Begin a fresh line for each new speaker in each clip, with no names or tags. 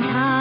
Radha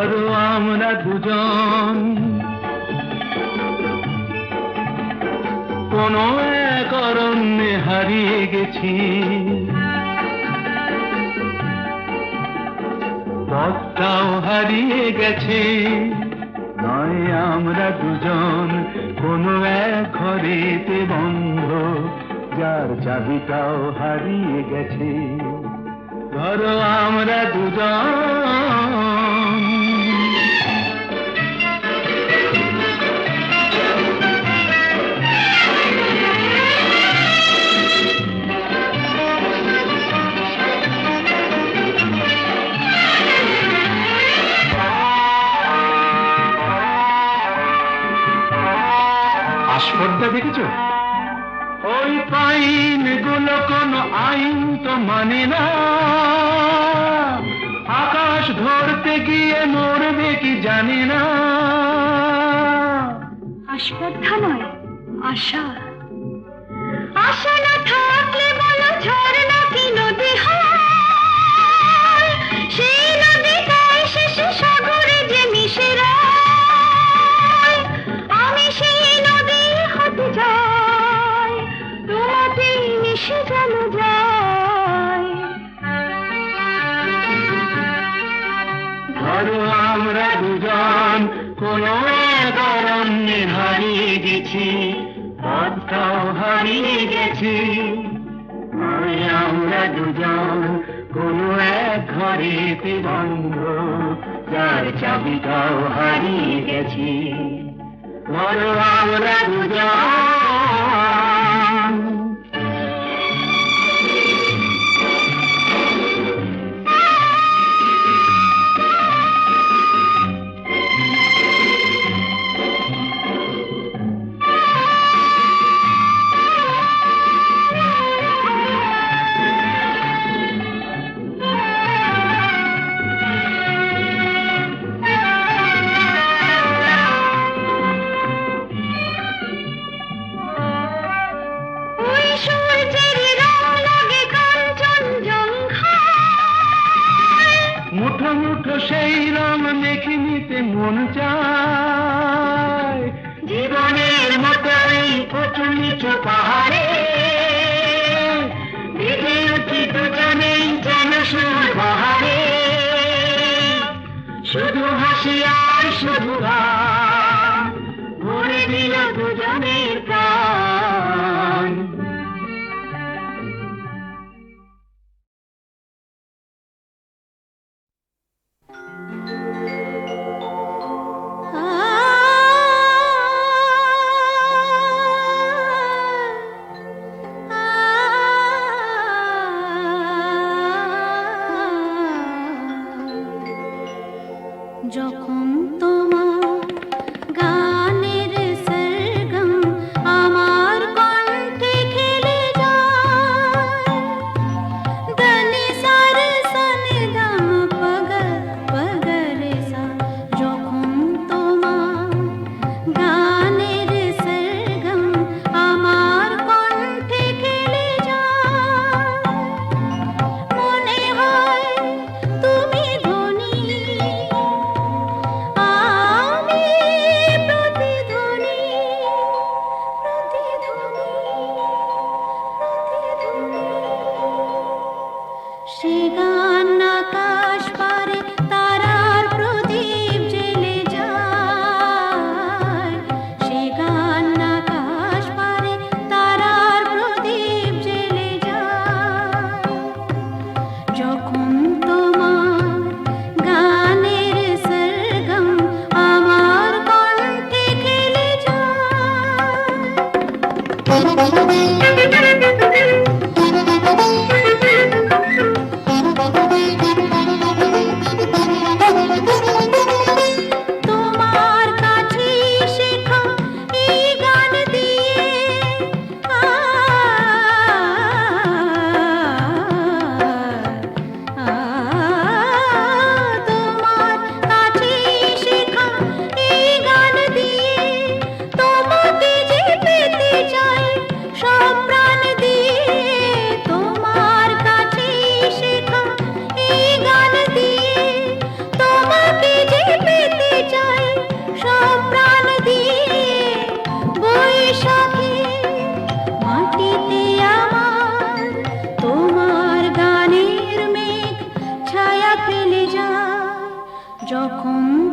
ধরো আমরা দুজন। কোন এক অরণ্যে হারিয়ে গেছি। পথটাও হারিয়ে গেছে। নয় আমরা দুজন, কোন এক ঘরেতে বন্ধ, যার চাবিটাও হারিয়ে গেছে। ধরো আমরা দুজন। আস্পর্ধা দেখেছ? ওই পাইনগুলো কোনো আইন তো মানে না। আকাশ ধরতে গিয়ে মরবে কি জানি না।
আস্পর্ধা নয় আশা। আশা না থাকলে বলো ঝর্ণা কি নদী
কোন অরণ্যে হারিয়ে গেছি পথটাও হারিয়ে গেছি। আমরা দুজন কোন এক ঘরে বন্ধ, যার চাবিটাও হারিয়ে গেছি। বলো, আমরা দুজন নিতে মন চায়। জীবনের মতো এই উঁচু পাহাড়ে। শুধু আর শুধু ভরে দিল দুজনের
Thank you. যখন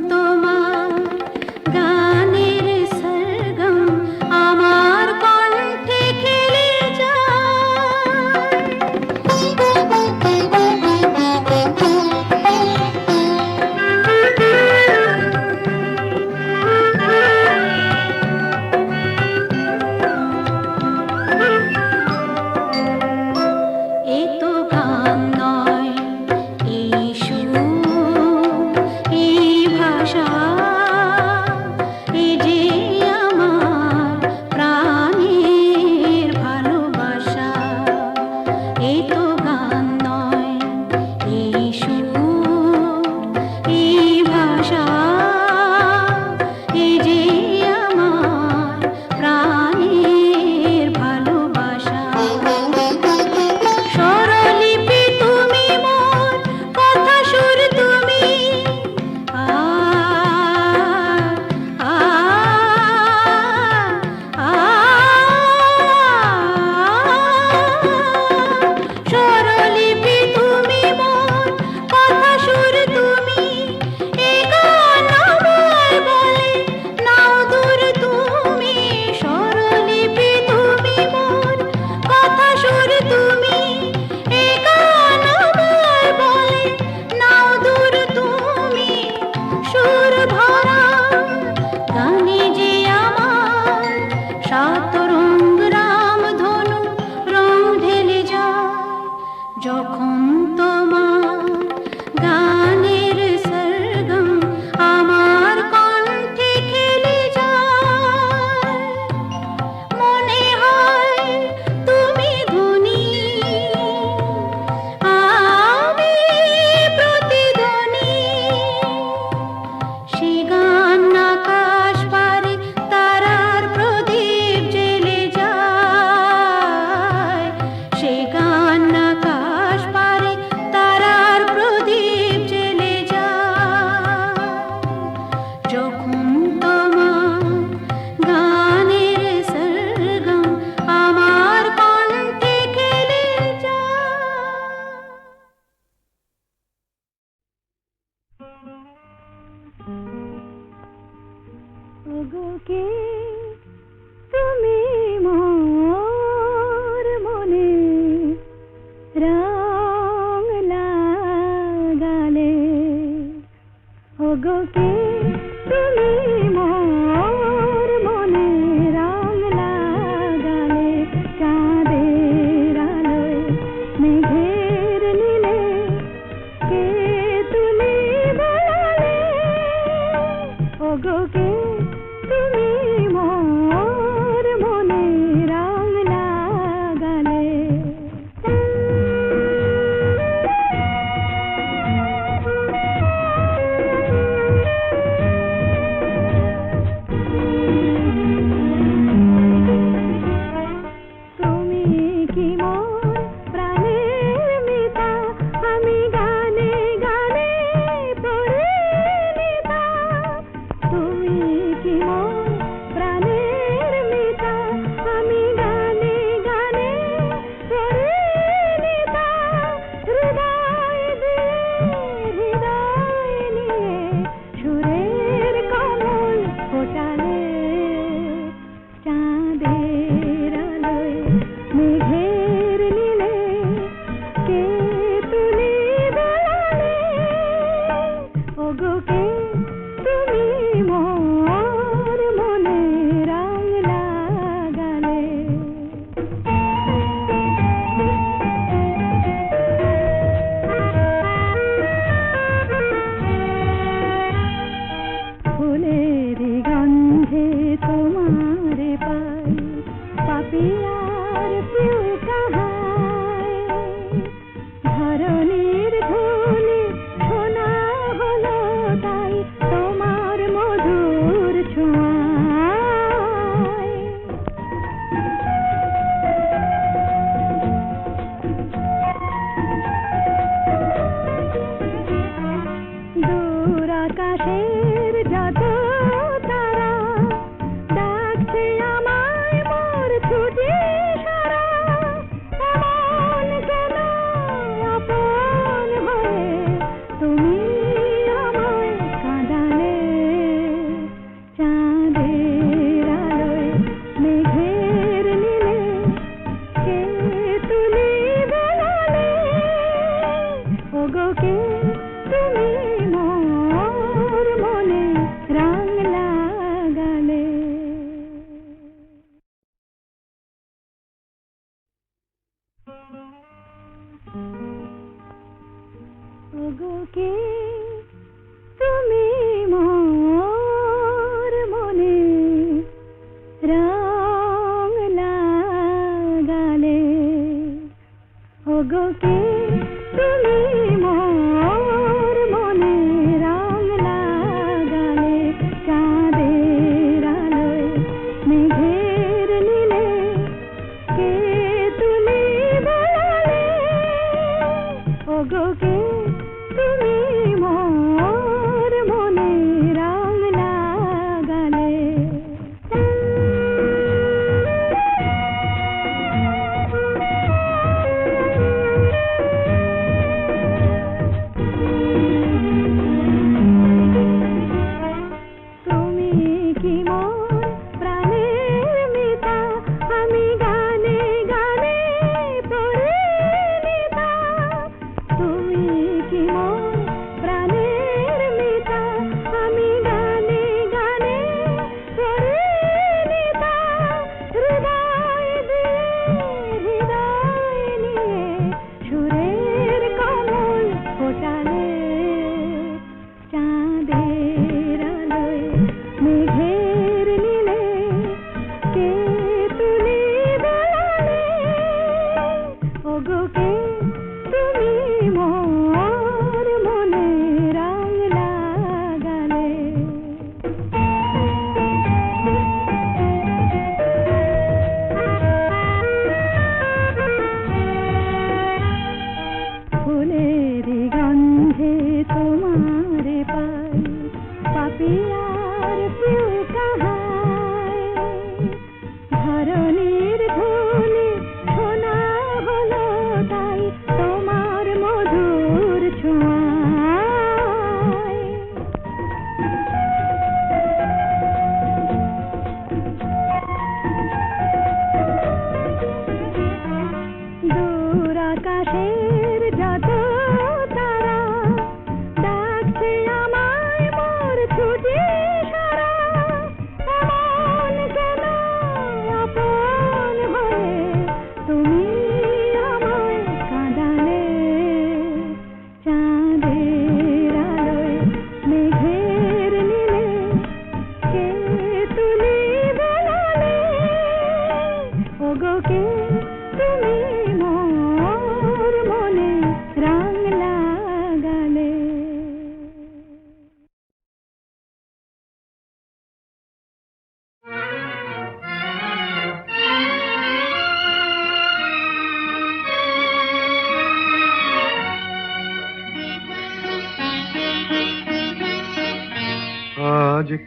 ওগো কে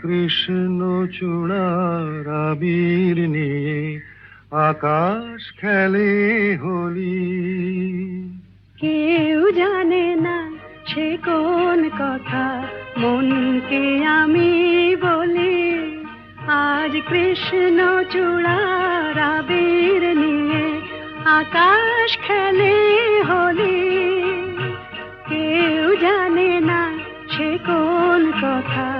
কৃষ্ণ চূড়ার নিয়ে আকাশ খেলে হোলি।
কেউ জানে না সে কোন কথা, মনকে আমি বলি, আজ কৃষ্ণ চূড়ার নিয়ে আকাশ খেলে হলি। কেউ জানে না সে কোন কথা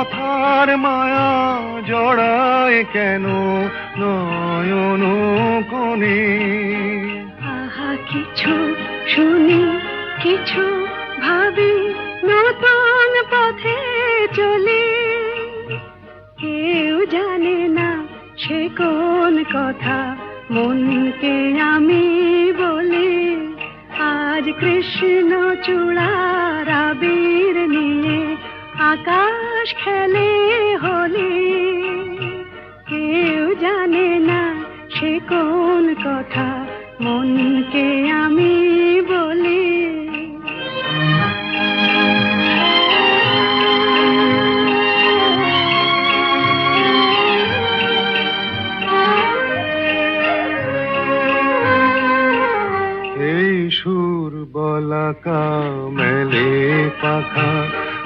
কথার মায়া জড়ায় কেন নয়ন কোণে?
আহা, কিছু শুনি, কিছু ভাবি, নতুন পথে চলি। কেউ জানে না সে কোন কথা মনকে আমি বলি। আজ কৃষ্ণ চূড়ার আকাশ খেলে হলে কেউ জানে না সে কোন কথা মনকে আমি বলি।
এই সুর বলাকা মেলে পাখা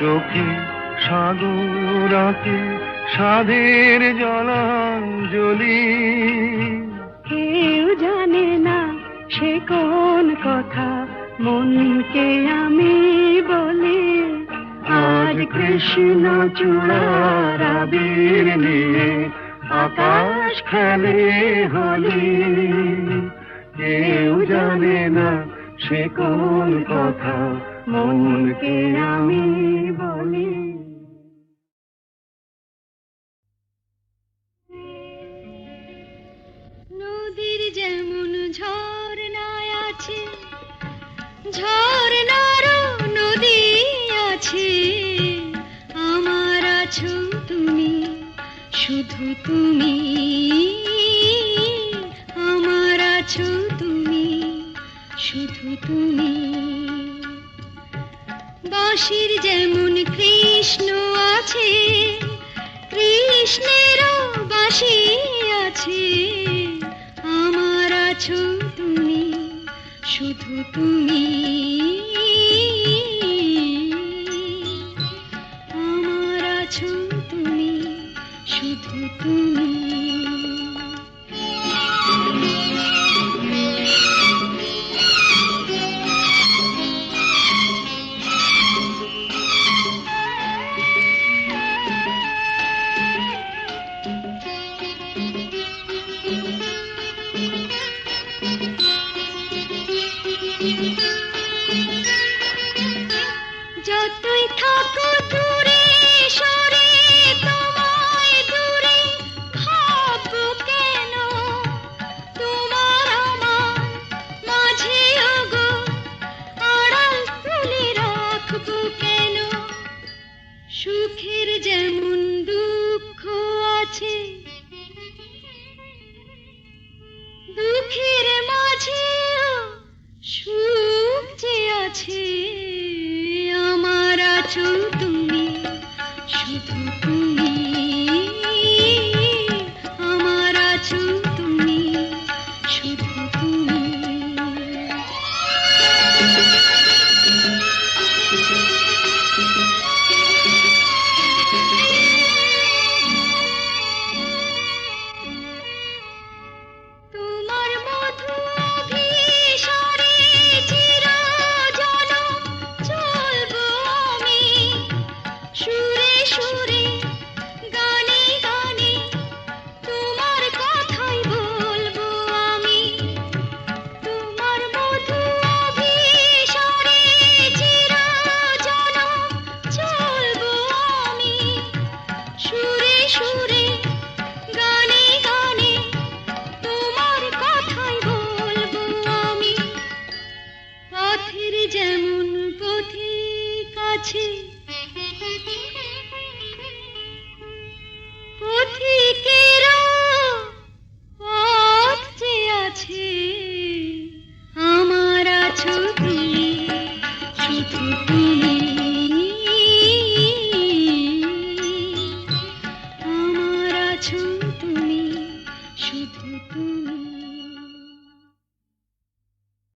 চোখে সাগর আঁকে সাধের জলাঞ্জলি।
কেউ জানে না সে কোন কথা মনকে আমি বলি। আজ কৃষ্ণ চূড়ার আবির নিয়ে আকাশ খেলে হলি। কেউ জানে না সে কোন কথা মনকে আমি বলি। নদীর যেমন ঝর্ণায় আছে, ঝর্ণারও নদী আছে। আমার আছো তুমি, শুধু তুমি। আমার আছো তুমি, শুধু তুমি। কাশির যেমন কৃষ্ণ আছে, কৃষ্ণেরও বাসি আছে। আমার আছো তুমি, শুধু তুমি। আমার আছো তুমি, শুধু তুমি।